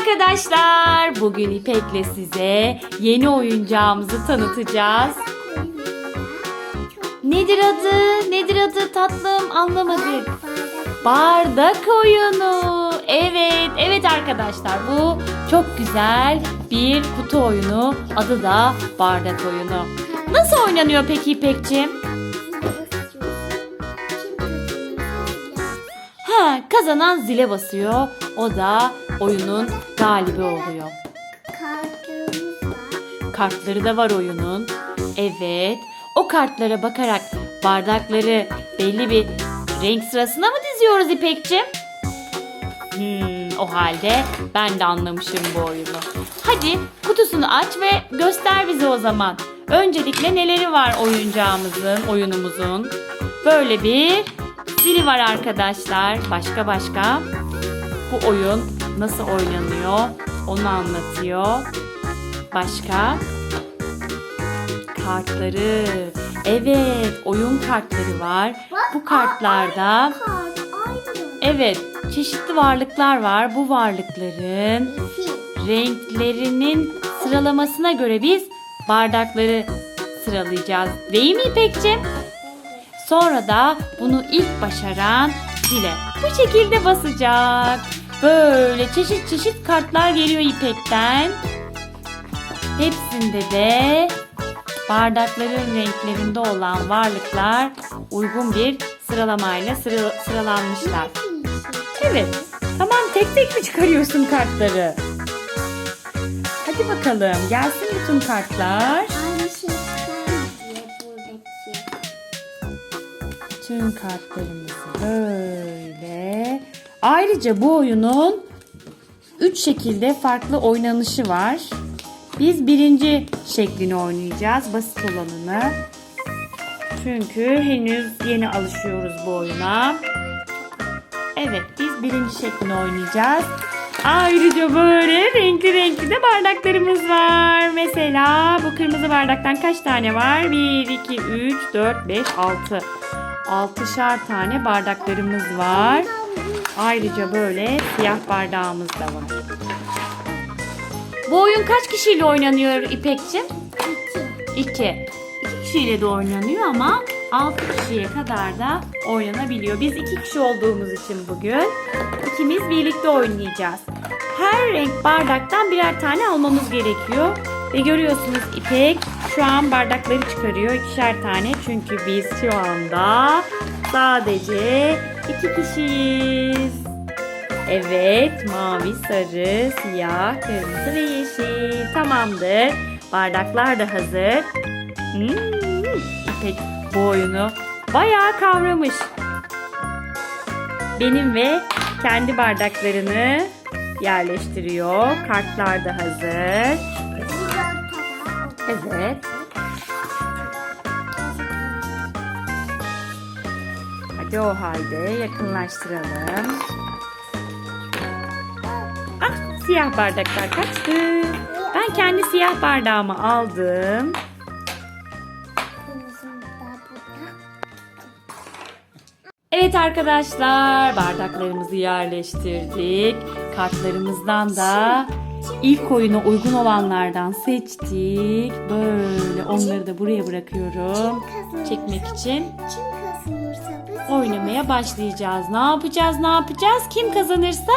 arkadaşlar. Bugün İpek'le size yeni oyuncağımızı tanıtacağız. Nedir adı? Nedir adı tatlım? Anlamadık. Bardak oyunu. Evet, evet arkadaşlar. Bu çok güzel bir kutu oyunu. Adı da bardak oyunu. Nasıl oynanıyor peki İpek'ciğim? Ha, kazanan zile basıyor. O da oyunun galibi oluyor. Kartlarımız var. Kartları da var oyunun. Evet. O kartlara bakarak bardakları belli bir renk sırasına mı diziyoruz İpekçim? Hmm, o halde ben de anlamışım bu oyunu. Hadi kutusunu aç ve göster bize o zaman. Öncelikle neleri var oyuncağımızın, oyunumuzun? Böyle bir zili var arkadaşlar. Başka başka. Bu oyun nasıl oynanıyor onu anlatıyor. Başka? Kartları. Evet, oyun kartları var. Bu kartlarda evet, çeşitli varlıklar var. Bu varlıkların renklerinin sıralamasına göre biz bardakları sıralayacağız. Değil mi İpekçim? Sonra da bunu ilk başaran zile bu şekilde basacak. Böyle çeşit çeşit kartlar geliyor İpek'ten. Hepsinde de bardakların renklerinde olan varlıklar uygun bir sıralamayla sıra, sıralanmışlar. Evet. Tamam tek tek mi çıkarıyorsun kartları? Hadi bakalım gelsin bütün kartlar. Şey. Tüm kartlarımızı böyle. Ayrıca bu oyunun 3 şekilde farklı oynanışı var. Biz birinci şeklini oynayacağız. Basit olanını. Çünkü henüz yeni alışıyoruz bu oyuna. Evet biz birinci şeklini oynayacağız. Ayrıca böyle renkli renkli de bardaklarımız var. Mesela bu kırmızı bardaktan kaç tane var? 1, 2, 3, 4, 5, 6. 6'şar tane bardaklarımız var. Ayrıca böyle siyah bardağımız da var. Bu oyun kaç kişiyle oynanıyor İpekçim? İki. 2. 2 kişiyle de oynanıyor ama 6 kişiye kadar da oynanabiliyor. Biz 2 kişi olduğumuz için bugün ikimiz birlikte oynayacağız. Her renk bardaktan birer tane almamız gerekiyor. Ve görüyorsunuz İpek şu an bardakları çıkarıyor ikişer tane. Çünkü biz şu anda sadece iki kişiyiz. Evet, mavi, sarı, siyah, kırmızı ve yeşil. Tamamdır. Bardaklar da hazır. Hmm, İpek bu oyunu bayağı kavramış. Benim ve kendi bardaklarını yerleştiriyor. Kartlar da hazır. Evet. Hadi o halde yakınlaştıralım. Ah siyah bardaklar kaçtı. Ben kendi siyah bardağımı aldım. Evet arkadaşlar bardaklarımızı yerleştirdik. Kartlarımızdan da ilk oyuna uygun olanlardan seçtik. Böyle onları da buraya bırakıyorum. Çekmek için Kim kazanırsa biz oynamaya başlayacağız. Ne yapacağız ne yapacağız? Kim kazanırsa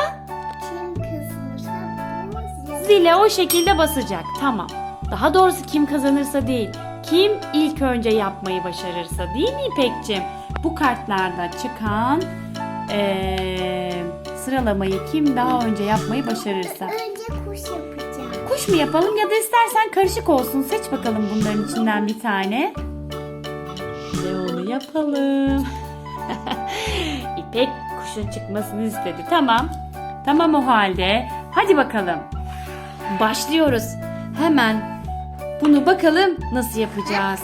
zile o şekilde basacak. Tamam. Daha doğrusu kim kazanırsa değil. Kim ilk önce yapmayı başarırsa değil mi İpekçim? Bu kartlarda çıkan eee, sıralamayı kim daha önce yapmayı başarırsa. Mu yapalım ya da istersen karışık olsun. Seç bakalım bunların içinden bir tane. Ve onu yapalım. İpek kuşun çıkmasını istedi. Tamam. Tamam o halde. Hadi bakalım. Başlıyoruz. Hemen bunu bakalım nasıl yapacağız.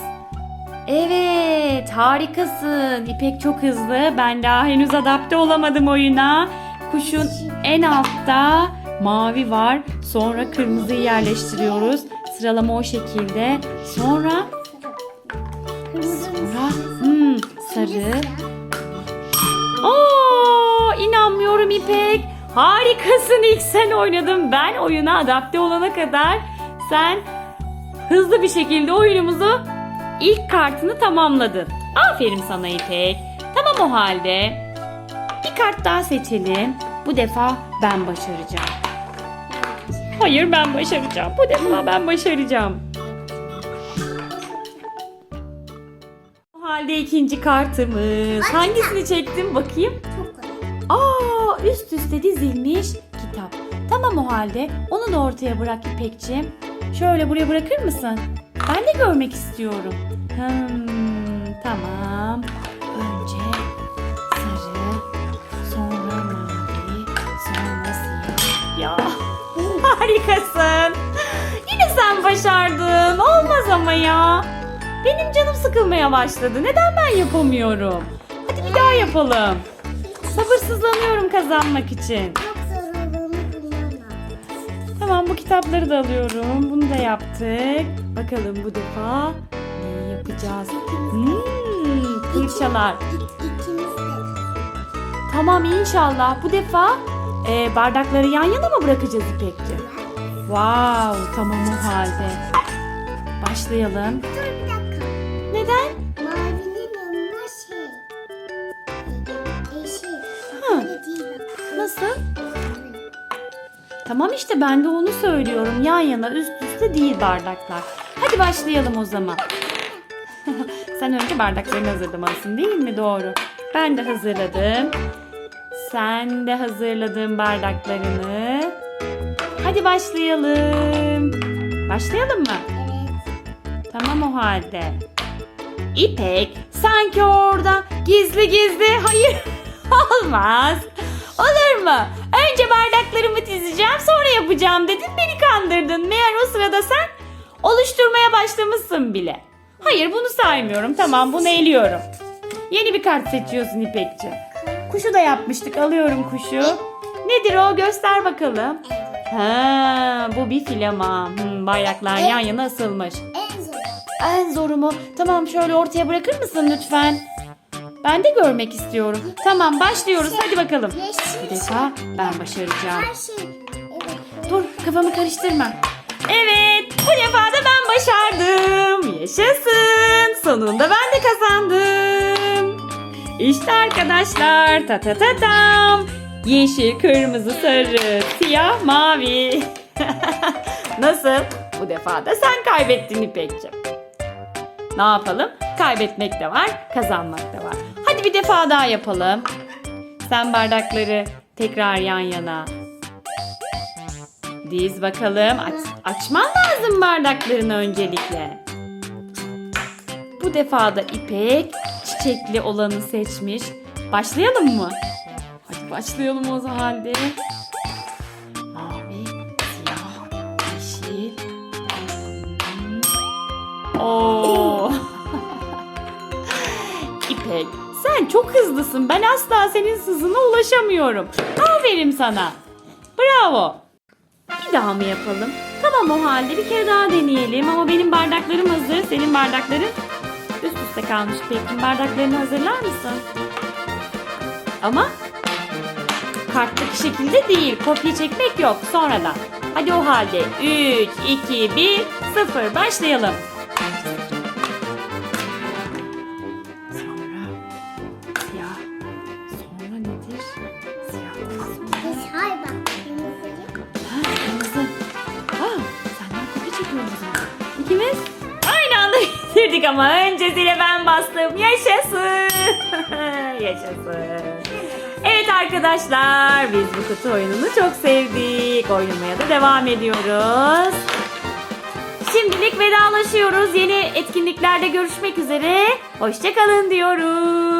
Evet harikasın. İpek çok hızlı. Ben daha henüz adapte olamadım oyuna. Kuşun en altta mavi var. Sonra kırmızıyı yerleştiriyoruz. Sıralama o şekilde. Sonra sonra hmm, sarı. Oo inanmıyorum İpek. Harikasın ilk sen oynadın. Ben oyuna adapte olana kadar sen hızlı bir şekilde oyunumuzu ilk kartını tamamladın. Aferin sana İpek. Tamam o halde. Bir kart daha seçelim. Bu defa ben başaracağım. Hayır ben başaracağım. Bu defa ben başaracağım. O halde ikinci kartımız. Hangisini çektim bakayım. Çok kolay. Aa üst üste dizilmiş kitap. Tamam o halde onu da ortaya bırak İpekçim. Şöyle buraya bırakır mısın? Ben de görmek istiyorum. Hmm, tamam. Önce sarı, harikasın. Yine sen başardın. Olmaz ama ya. Benim canım sıkılmaya başladı. Neden ben yapamıyorum? Hadi bir daha yapalım. Sabırsızlanıyorum kazanmak için. Çok zor olduğunu bilmem. Tamam bu kitapları da alıyorum. Bunu da yaptık. Bakalım bu defa ne yapacağız? Hmm, fırçalar. İk, ikimiz de. Tamam inşallah bu defa e, bardakları yan yana mı bırakacağız İpek'ciğim? Wow tamam o halde. Başlayalım. Dur bir dakika. Neden? Mavinin yanına şey. Yeşil. Bak. Nasıl? Tamam işte ben de onu söylüyorum. Yan yana üst üste değil bardaklar. Hadi başlayalım o zaman. Sen önce bardaklarını hazırlamalısın değil mi? Doğru. Ben de hazırladım. Sen de hazırladın bardaklarını. Hadi başlayalım. Başlayalım mı? Evet. Tamam o halde. İpek sanki orada gizli gizli hayır olmaz. Olur mu? Önce bardaklarımı dizeceğim sonra yapacağım dedin beni kandırdın. Meğer o sırada sen oluşturmaya başlamışsın bile. Hayır bunu saymıyorum tamam bunu eliyorum. Yeni bir kart seçiyorsun İpekçi. Kuşu da yapmıştık alıyorum kuşu. Nedir o göster bakalım. Ha, bu bir filama. Hmm, bayraklar yan yana asılmış. En zor. En zoru mu? Tamam şöyle ortaya bırakır mısın lütfen? Ben de görmek istiyorum. Tamam başlıyoruz hadi bakalım. Bu defa ben başaracağım. Şey. Dur kafamı karıştırma. Evet bu defa da ben başardım. Yaşasın. Sonunda ben de kazandım. İşte arkadaşlar ta ta ta tam. Yeşil, kırmızı, sarı, siyah, mavi. Nasıl? Bu defa da sen kaybettin İpekciğim. Ne yapalım? Kaybetmek de var, kazanmak da var. Hadi bir defa daha yapalım. Sen bardakları tekrar yan yana Diz bakalım. Aç, açman lazım bardaklarını öncelikle. Bu defa da İpek çiçekli olanı seçmiş. Başlayalım mı? Başlayalım o halde. Mavi, siyah, yeşil. Oo. İpek, sen çok hızlısın. Ben asla senin hızına ulaşamıyorum. Aferin sana. Bravo. Bir daha mı yapalım? Tamam o halde bir kere daha deneyelim ama benim bardaklarım hazır. Senin bardakların üst üste kalmış. Peki bardaklarını hazırlar mısın? Ama karttaki şekilde değil. Kopya çekmek yok. Sonradan. Hadi o halde 3, 2, 1, 0 başlayalım. Sonra siyah. Sonra nedir? Siyah. Biz hay bak. Kırmızıyı. Ha, kırmızı. Aa, senden kopya çekiyoruz o zaman. İkimiz aynı anda bitirdik ama öncesiyle ben bastım. Yaşasın. Yaşasın. Evet arkadaşlar biz bu kutu oyununu çok sevdik. Oynamaya da devam ediyoruz. Şimdilik vedalaşıyoruz. Yeni etkinliklerde görüşmek üzere. Hoşçakalın diyoruz.